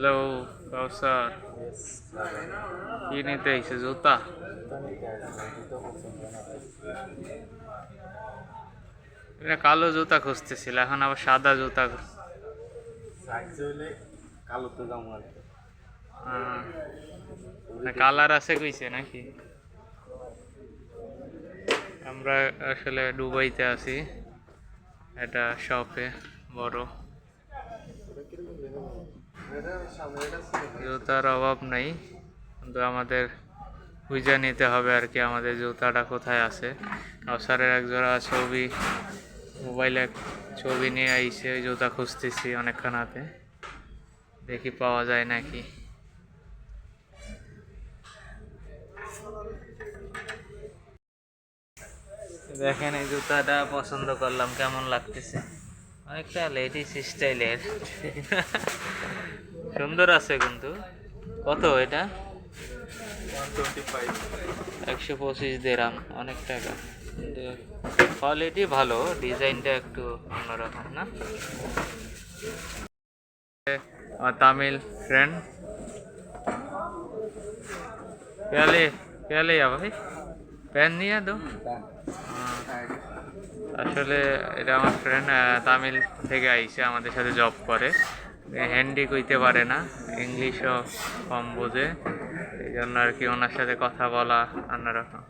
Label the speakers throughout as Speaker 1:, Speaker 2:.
Speaker 1: Hello কাউসার কি নিতে এসে জুতা এটা কালো জুতা খুঁজতেছিল, এখন আবার সাদা জুতা কালার আছে কইছে নাকি? আমরা আসলে দুবাইতে আছি, এটা শপে বড়। জুতার অভাব নেই, কিন্তু আমাদের খুঁজে নিতে হবে আর কি আমাদের জুতাটা কোথায় আছে। কাউসারের এক জোড়া ছবি, মোবাইলে ছবি নিয়ে আইসে ওই জুতা খুঁজতেছি অনেকক্ষণ হাতে। দেখি পাওয়া যায় নাকি। দেখেন এই জুতাটা পছন্দ করলাম, কেমন লাগতেছে? অনেকটা লেডিস স্টাইলের সুন্দর আছে কিন্তু। কত এটা? একশো পঁচিশ দেরাম অনেক টাকা। কিন্তু কোয়ালিটি ভালো ডিজাইনটা একটু অন্যরকম, না? তামিল ফ্রেন্ড পেয়ালে পেয়ালে ভাই? প্যান নিয়ে দো আসলে এটা আমার ফ্রেন্ড তামিল থেকে আইসে আমাদের সাথে জব করে। হ্যান্ডি কইতে পারে না ইংলিশও কম বোঝে। এই জন্য আর কি ওনার সাথে কথা বলা অন্যরকম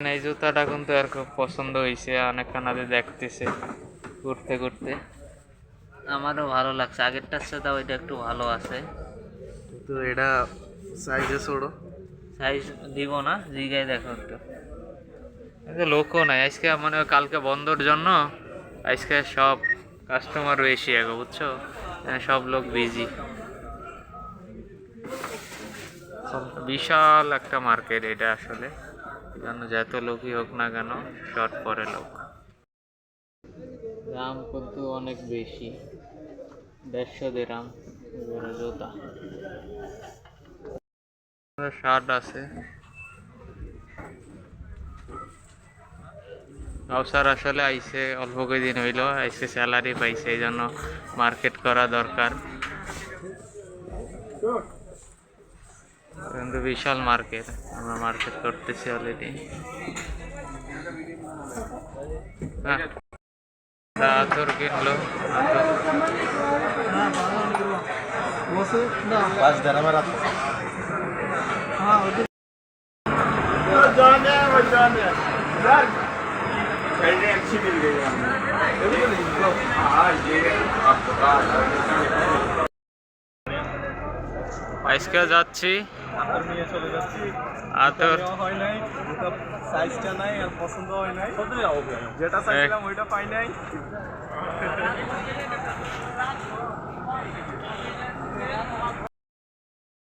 Speaker 1: এই জুতাটা কিন্তু আর খুব পছন্দ হয়েছে অনেকক্ষণ আগে দেখতেছে ঘুরতে ঘুরতে। আমারও ভালো লাগছে। আগেরটার সাথে ওইটা একটু ভালো আছে।
Speaker 2: তো এটা সাইজে ছোড়ো
Speaker 1: সাইজ দিব না জিগায় দেখো একটু। লোকও নাই, আজকে মানে কালকে বন্ধর জন্য আজকে সব কাস্টমার বেশি আগে বুঝছ? সব লোক বিজি বিশাল একটা মার্কেট এটা আসলে। কেন যত লোকই হোক না কেন শর্ট পরে লোক। দাম কিন্তু অনেক বেশি। দেড়শো এবারে জুতা। শার্ট আছে। কাউসার আসলে আইসে অল্প কদিন হইল আইসে স্যালারি পাইছে, এই জন্য মার্কেট করা দরকার। কিন্তু বিশাল মার্কেট, আমরা মার্কেট করতেছি অলরেডি আতর কিনলো আতর। আজকে যাচ্ছি।
Speaker 2: আতর। নিয়ে চলে যাচ্ছি
Speaker 1: আতর
Speaker 2: হয় নাই ওটা সাইজটা নাই আর পছন্দ হয় নাই যেটা চাইছিলাম ওইটা পাই নাই।